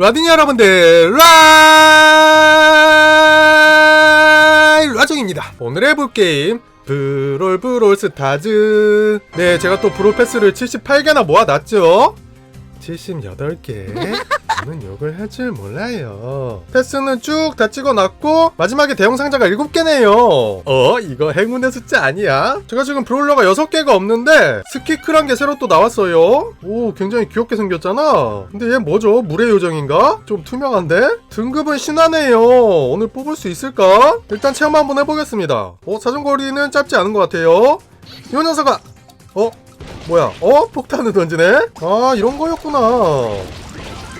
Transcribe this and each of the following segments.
라딩 여러분들 라이 라정입니다. 오늘 해볼 게임 브롤 브롤 스타즈. 네 제가 또 브롤 패스를 78개나 모아놨죠 78개 저는 욕을 할 줄 몰라요 패스는 쭉 다 찍어놨고 마지막에 대형 상자가 7개네요 어? 이거 행운의 숫자 아니야? 제가 지금 브롤러가 6개가 없는데 스키크란 게 새로 또 나왔어요 오 굉장히 귀엽게 생겼잖아 근데 얘 뭐죠? 물의 요정인가? 좀 투명한데? 등급은 신하네요 오늘 뽑을 수 있을까? 일단 체험 한번 해보겠습니다 어? 사정거리는 짧지 않은 것 같아요 이 녀석아 어? 뭐야? 어? 폭탄을 던지네? 아 이런 거였구나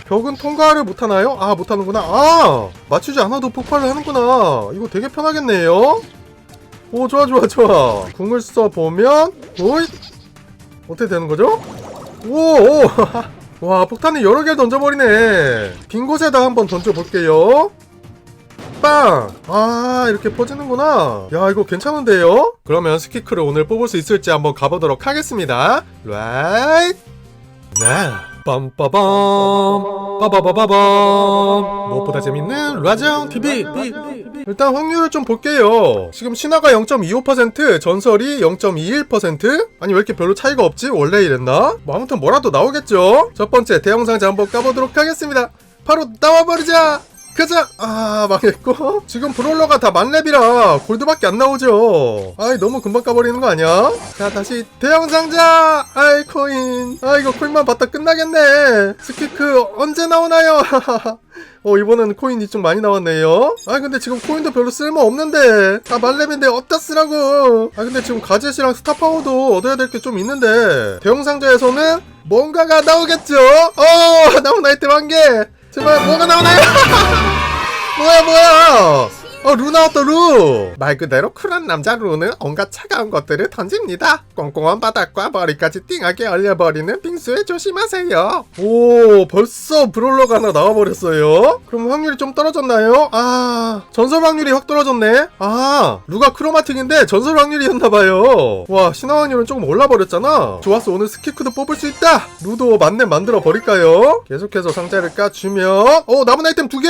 벽은 통과를 못하나요? 아 못하는구나 아 맞추지 않아도 폭발을 하는구나 이거 되게 편하겠네요 오 좋아 좋아 좋아 궁을 써보면 오이 어떻게 되는 거죠? 오오 와 폭탄을 여러 개를 던져버리네 빈 곳에다 한번 던져볼게요 빵! 아 이렇게 퍼지는구나. 야 이거 괜찮은데요? 그러면 스키크를 오늘 뽑을 수 있을지 한번 가보도록 하겠습니다. 라이트 네 빰빠밤 빠바바바밤 무엇보다 재밌는 라장 TV 일단 확률을 좀 볼게요. 지금 신화가 0.25% 전설이 0.21% 아니 왜 이렇게 별로 차이가 없지? 원래 이랬나? 뭐 아무튼 뭐라도 나오겠죠? 첫 번째 대형 상자 한번 까보도록 하겠습니다. 바로 나와버리자 가자! 아, 망했고. 지금 브롤러가 다 만렙이라 골드밖에 안 나오죠. 아이, 너무 금방 까버리는 거 아니야? 자, 다시 대형 상자! 아이, 코인. 아, 이거 코인만 봤다 끝나겠네. 스키크 언제 나오나요? 어, 이번엔 코인이 좀 많이 나왔네요. 아, 근데 지금 코인도 별로 쓸모 없는데. 다 만렙인데 어디다 쓰라고. 아, 근데 지금 가젯이랑 스타파워도 얻어야 될 게 좀 있는데. 대형 상자에서는 뭔가가 나오겠죠? 어, 나온 아이템 한 개. 제발 뭐가 나오나요? 뭐야 뭐야 어, 루 나왔다, 루! 말 그대로 쿨한 남자 루는 온갖 차가운 것들을 던집니다. 꽁꽁한 바닥과 머리까지 띵하게 얼려버리는 빙수에 조심하세요. 오, 벌써 브롤러가 하나 나와버렸어요? 그럼 확률이 좀 떨어졌나요? 아, 전설 확률이 확 떨어졌네? 아, 루가 크로마틱인데 전설 확률이었나봐요. 와, 신화 확률은 조금 올라버렸잖아. 좋았어, 오늘 스키크도 뽑을 수 있다! 루도 만렙 만들어 버릴까요? 계속해서 상자를 까주면, 어, 남은 아이템 두 개!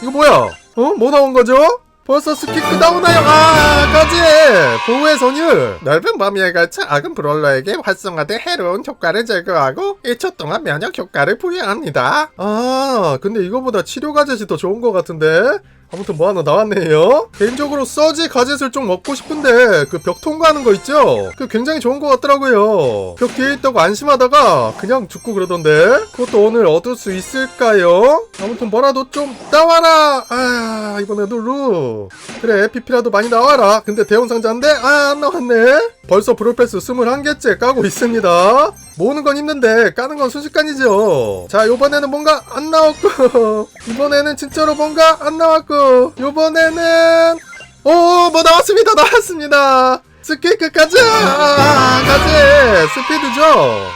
이거 뭐야? 어? 뭐 나온 거죠? 벌써 스키크 나오나요? 아, 까지! 보호의 선율! 넓은 범위에 걸쳐 악은 브롤러에게 활성화된 해로운 효과를 제거하고 1초 동안 면역 효과를 부여합니다. 아, 근데 이거보다 치료 가젯이 더 좋은 것 같은데? 아무튼 뭐 하나 나왔네요. 개인적으로 서지 가젯을 좀 먹고 싶은데 그 벽 통과하는 거 있죠? 그 굉장히 좋은 것 같더라고요. 벽 뒤에 있다고 안심하다가 그냥 죽고 그러던데 그것도 오늘 얻을 수 있을까요? 아무튼 뭐라도 좀 나와라. 아 이번에도 루. 그래 PP라도 많이 나와라. 근데 대형 상자인데 아 안 나왔네. 벌써 브롤패스 21개째 까고 있습니다. 모으는 건 힘든데 까는 건 순식간이죠. 자, 요번에는 뭔가 안 나왔고, 이번에는 진짜로 뭔가 안 나왔고, 요번에는 오, 뭐 나왔습니다. 나왔습니다. 스케이크 가자! 가자! 스피드죠?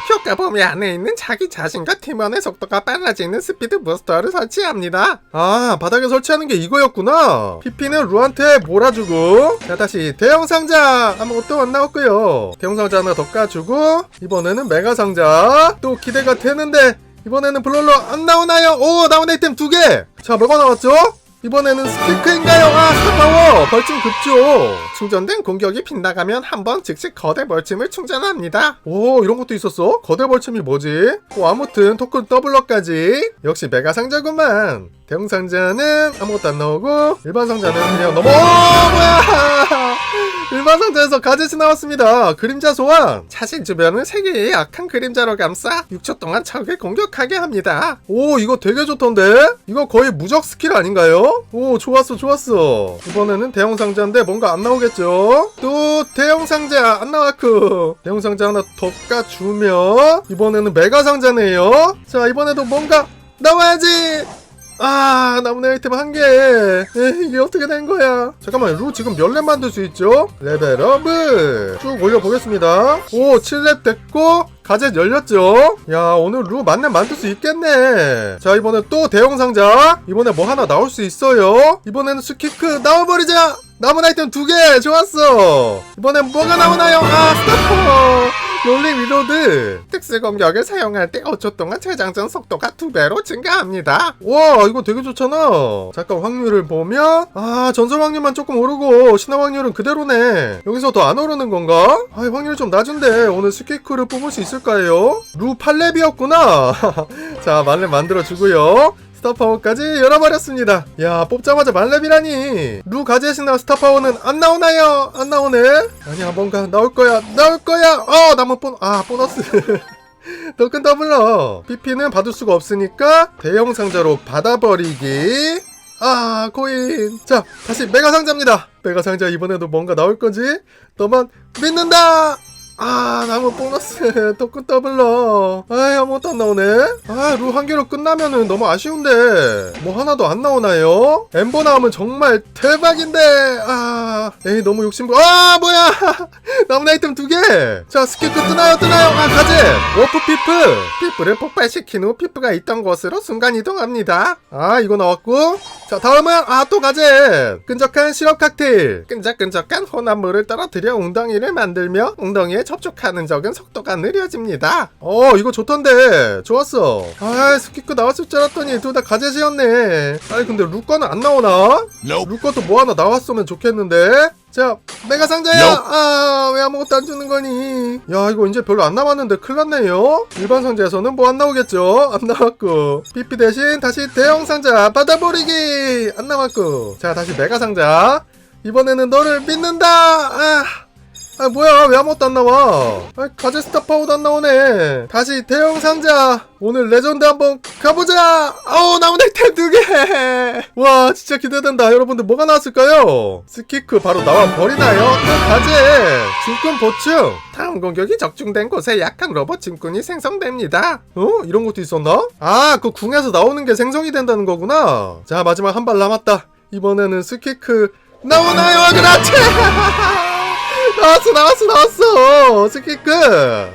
효과 범위 안에 있는 자기 자신과 팀원의 속도가 빨라지는 스피드 부스터를 설치합니다. 아, 바닥에 설치하는 게 이거였구나. PP는 루한테 몰아주고, 자, 다시 대형 상자! 아무것도 안 나왔고요. 대형 상자 하나 더 까주고, 이번에는 메가 상자. 또 기대가 되는데, 이번에는 블롤러 안 나오나요? 오, 나온 아이템 두 개! 자, 뭐가 나왔죠? 이번에는 스피크인가요? 아, 스타파워! 벌침 급조! 충전된 공격이 빗나가면 한 번 즉시 거대 벌침을 충전합니다. 오, 이런 것도 있었어? 거대 벌침이 뭐지? 오, 아무튼 토큰 더블러까지. 역시 메가 상자구만. 대형 상자는 아무것도 안 나오고, 일반 상자는 그냥 넘어, 오, 뭐야! 일반 상자에서 가젯이 나왔습니다. 그림자 소환. 자신 주변을 세개의 약한 그림자로 감싸 6초 동안 적을 공격하게 합니다. 오, 이거 되게 좋던데? 이거 거의 무적 스킬 아닌가요? 오, 좋았어, 좋았어. 이번에는 대형 상자인데 뭔가 안 나오겠죠? 또 대형 상자 안 나왔고. 대형 상자 하나 더 까주면 이번에는 메가 상자네요. 자, 이번에도 뭔가 나와야지. 아 남은 아이템 한 개. 에, 이게 어떻게 된 거야? 잠깐만 루 지금 몇 렙 만들 수 있죠? 레벨업을 쭉 올려보겠습니다. 오 7렙 됐고 가젯 열렸죠? 야 오늘 루 만렙 만들 수 있겠네. 자 이번에 또 대형 상자. 이번에 뭐 하나 나올 수 있어요? 이번에는 스키크 나와버리자. 남은 아이템 두 개 좋았어. 이번엔 뭐가 나오나요? 아 스타퍼. 롤링 리로드. 특수 공격을 사용할 때 5초 동안 최장전 속도가 2배로 증가합니다. 와 이거 되게 좋잖아. 잠깐 확률을 보면 아 전설 확률만 조금 오르고 신화 확률은 그대로네. 여기서 더 안 오르는 건가? 아 확률 좀 낮은데 오늘 스케이크를 뽑을 수 있을까요? 루 8렙이었구나. 자 만렙 만들어주고요 스타파워까지 열어버렸습니다. 야 뽑자마자 만렙이라니. 루 가제시나 스타파워는 안 나오나요? 안 나오네? 아니야 뭔가. 나올 거야. 나올 거야. 어 남은 본, 아 보너스. 더큰 더블러. PP는 받을 수가 없으니까 대형 상자로 받아버리기. 아 코인. 자 다시 메가 상자입니다. 메가 상자 이번에도 뭔가 나올 거지? 너만 믿는다 아 남은 보너스. 토큰 더블러. 아이 아무것도 안 나오네. 아루 한 개로 끝나면은 너무 아쉬운데. 뭐 하나도 안 나오나요? 엠버 나오면 정말 대박인데. 아 에이 너무 욕심부 아 뭐야! 남은 아이템 두개자 스키크 뜨나요 뜨나요? 아 가제 워프 피프! 피프를 폭발시킨 후 피프가 있던 곳으로 순간 이동합니다. 아 이거 나왔고. 자 다음은 아 또 가제 끈적한 시럽 칵테일. 끈적끈적한 혼합물을 떨어뜨려 웅덩이를 만들며 웅덩이에 접촉하는 적은 속도가 느려집니다. 어 이거 좋던데. 좋았어. 아 스키크 나왔을 줄 알았더니 둘 다 가제지였네. 아니 근데 루꺼는 안 나오나? 루꺼도 뭐 하나 나왔으면 좋겠는데? 자 메가 상자야! Nope. 아왜 아무것도 안 주는 거니? 야 이거 이제 별로 안 남았는데 큰일 났네요. 일반 상자에서는 뭐 안 나오겠죠? 안 나왔고. PP 대신 다시 대형 상자 받아버리기! 안 나왔고. 자 다시 메가 상자. 이번에는 너를 믿는다! 아 아 뭐야 왜 아무것도 안 나와? 아 가제스타 파워도 안 나오네. 다시 대형 상자. 오늘 레전드 한번 가보자. 아우 남은 액템 두개와 진짜 기대된다. 여러분들 뭐가 나왔을까요? 스키크 바로 나와 버리나요? 또 가제 짐꾼 보충. 다음 공격이 적중된 곳에 약한 로봇 짐꾼이 생성됩니다. 어? 이런 것도 있었나? 아그 궁에서 나오는 게 생성이 된다는 거구나. 자 마지막 한 발 남았다. 이번에는 스키크 나오나요? 그렇지 나왔어 나왔어 나왔어. 스키크.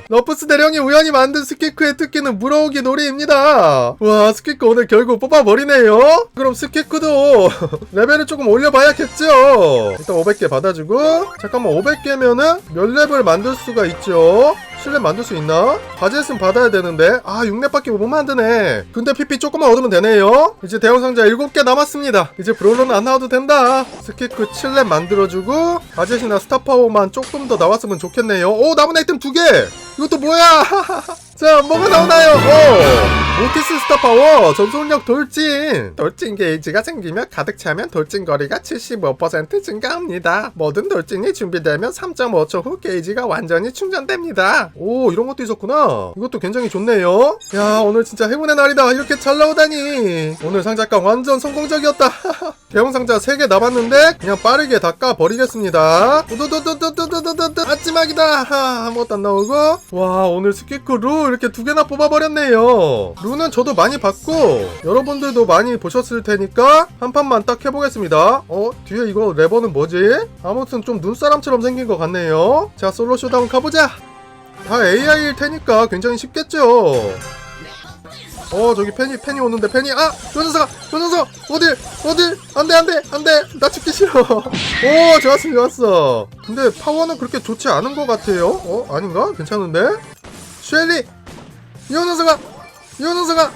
너프스 대령이 우연히 만든 스키크의 특기는 물어오기 놀이입니다. 와 스키크 오늘 결국 뽑아버리네요. 그럼 스키크도 레벨을 조금 올려봐야겠죠? 일단 500개 받아주고 잠깐만 500개면은 몇 렙을 만들 수가 있죠 실내 만들 수 있나? 과제했으면 받아야 되는데. 아 6렙밖에 못 만드네. 근데 PP 조금만 얻으면 되네요. 이제 대형 상자 7개 남았습니다. 이제 브롤러는 안 나와도 된다. 스키크 7렙 만들어주고 과제시나 스타파워만 조금 더 나왔으면 좋겠네요. 오 남은 아이템 2개! 이것도 뭐야 자 뭐가 나오나요? 오! 오티스 스타파워 전속력 돌진. 돌진 게이지가 생기면 가득 차면 돌진 거리가 75% 증가합니다. 모든 돌진이 준비되면 3.5초 후 게이지가 완전히 충전됩니다. 오 이런 것도 있었구나. 이것도 굉장히 좋네요. 야 오늘 진짜 행운의 날이다. 이렇게 잘 나오다니. 오늘 상자가 완전 성공적이었다. 대형 상자 3개 남았는데 그냥 빠르게 다 까버리겠습니다. 두두두두두두두두 마지막이다. 하, 아무것도 안 나오고. 와 오늘 스키크 루 이렇게 두 개나 뽑아버렸네요. 루는 저도 많이 봤고 여러분들도 많이 보셨을 테니까 한 판만 딱 해보겠습니다. 어 뒤에 이거 레버는 뭐지? 아무튼 좀 눈사람처럼 생긴 것 같네요. 자 솔로 쇼다운 가보자. 다 AI일 테니까 굉장히 쉽겠죠? 어 저기 팬이 팬이 오는데 팬이 아! 변호사가 변호사 어딜 어딜? 안돼 안돼 안돼! 나 죽기 싫어! 오 좋았어 좋았어! 근데 파워는 그렇게 좋지 않은 것 같아요. 어 아닌가? 괜찮은데? 쉘리 이 녀석아 이 녀석아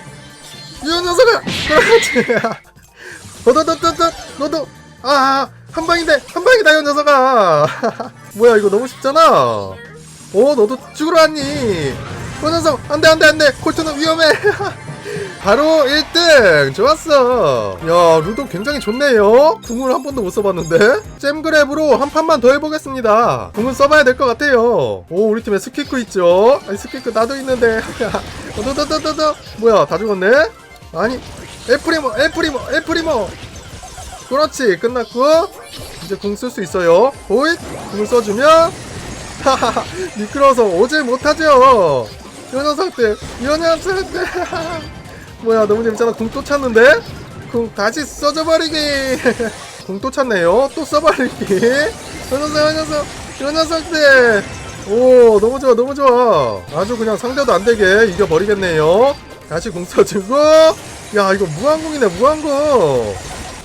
이 녀석아 그렇지. 너도너도너 너도. 아 한 방인데 한 방이다 이 녀석아 뭐야 이거 너무 쉽잖아. 어 너도 죽으러 왔니? 이 녀석 안돼 안돼 안돼. 콜트는 위험해 바로 1등! 좋았어! 야 루도 굉장히 좋네요. 궁을 한 번도 못 써봤는데? 잼그랩으로 한 판만 더 해보겠습니다. 궁은 써봐야 될 것 같아요. 오 우리 팀에 스키크 있죠? 아니 스키크 나도 있는데. 어더더더더더! 뭐야 다 죽었네? 아니 에프리모 에프리모 에프리모! 그렇지 끝났고. 이제 궁 쓸 수 있어요. 호잇! 궁을 써주면 미끄러워서 오질 못하죠 이 녀석들 뭐야 너무 재밌잖아. 궁또 찼는데? 궁 다시 써줘버리기. 궁또 찼네요. 또 써버리기. 이 녀석 이 녀석 이 녀석들 오 너무 좋아 너무 좋아. 아주 그냥 상대도 안되게 이겨버리겠네요. 다시 궁 써주고. 야 이거 무한궁이네 무한궁.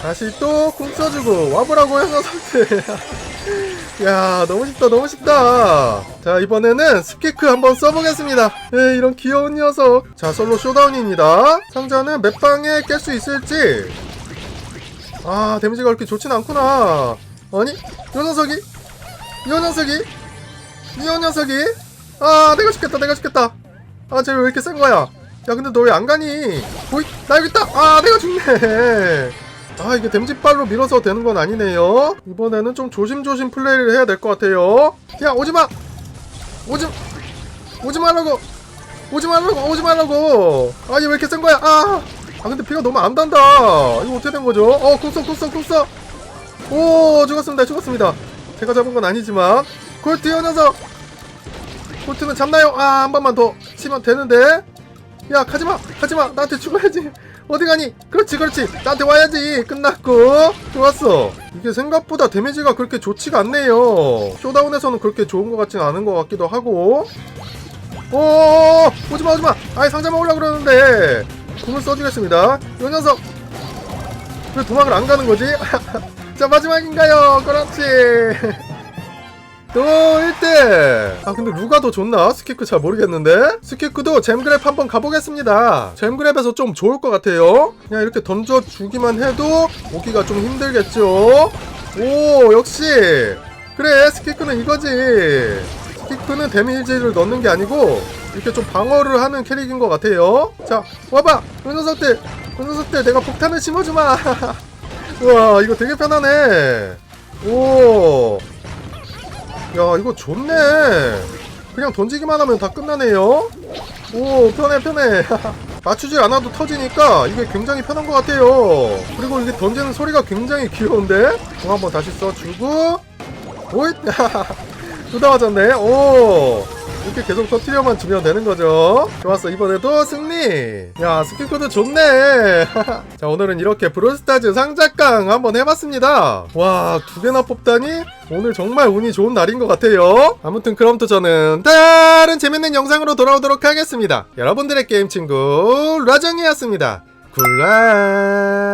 다시 또 궁 써주고. 와보라고 이 녀석들 야 너무 쉽다 너무 쉽다. 자 이번에는 스키크 한번 써보겠습니다. 에 이런 귀여운 녀석. 자 솔로 쇼다운입니다. 상자는 몇 방에 깰 수 있을지. 아 데미지가 그렇게 좋진 않구나. 아니 이 녀석이? 이 녀석이? 이 녀석이? 아 내가 죽겠다 내가 죽겠다. 아 쟤 왜 이렇게 센 거야? 야 근데 너 왜 안 가니? 오이 나 여기 있다. 아 내가 죽네 아 이게 댐짓발로 밀어서 되는 건 아니네요. 이번에는 좀 조심조심 플레이를 해야 될 것 같아요. 야 오지마! 오지 오지 말라고! 오지 말라고! 오지 말라고! 아얘 왜 이렇게 센 거야? 아, 아 근데 피가 너무 안 단다. 이거 어떻게 된 거죠? 어 쿵성 쿵성 쿵성! 오 죽었습니다 죽었습니다. 제가 잡은 건 아니지만. 콜트 이 녀석! 콜트는 잡나요? 아 한 번만 더 치면 되는데. 야 가지마! 가지마! 나한테 죽어야지 어디 가니? 그렇지 그렇지. 나한테 와야지. 끝났고. 좋았어. 이게 생각보다 데미지가 그렇게 좋지가 않네요. 쇼다운에서는 그렇게 좋은 것 같진 않은 것 같기도 하고. 오 오지마 오지마. 아이 상자 먹으려고 그러는데. 궁을 써주겠습니다. 이 녀석. 왜 도망을 안 가는 거지? 자 마지막인가요? 그렇지 또 1등! 아 근데 누가 더 좋나? 스키크 잘 모르겠는데? 스키크도 잼그랩 한번 가보겠습니다. 잼그랩에서 좀 좋을 것 같아요. 그냥 이렇게 던져주기만 해도 오기가 좀 힘들겠죠? 오 역시. 그래 스키크는 이거지. 스키크는 데미지를 넣는 게 아니고 이렇게 좀 방어를 하는 캐릭인 것 같아요. 자 와봐! 이 녀석들 내가 폭탄을 심어주마! 우와 이거 되게 편하네. 오 야 이거 좋네. 그냥 던지기만 하면 다 끝나네요. 오 편해 편해. 맞추지 않아도 터지니까 이게 굉장히 편한 것 같아요. 그리고 이게 던지는 소리가 굉장히 귀여운데? 공 한번 다시 써주고 오잇! 두다 맞았네. 오 이렇게 계속 터트려만 주면 되는 거죠. 좋았어. 이번에도 승리. 야 스키코드 좋네. 자 오늘은 이렇게 브롤스타즈 상작강 한번 해봤습니다. 와 두 개나 뽑다니 오늘 정말 운이 좋은 날인 것 같아요. 아무튼 그럼 또 저는 다른 재밌는 영상으로 돌아오도록 하겠습니다. 여러분들의 게임 친구 라정이었습니다. 굿라이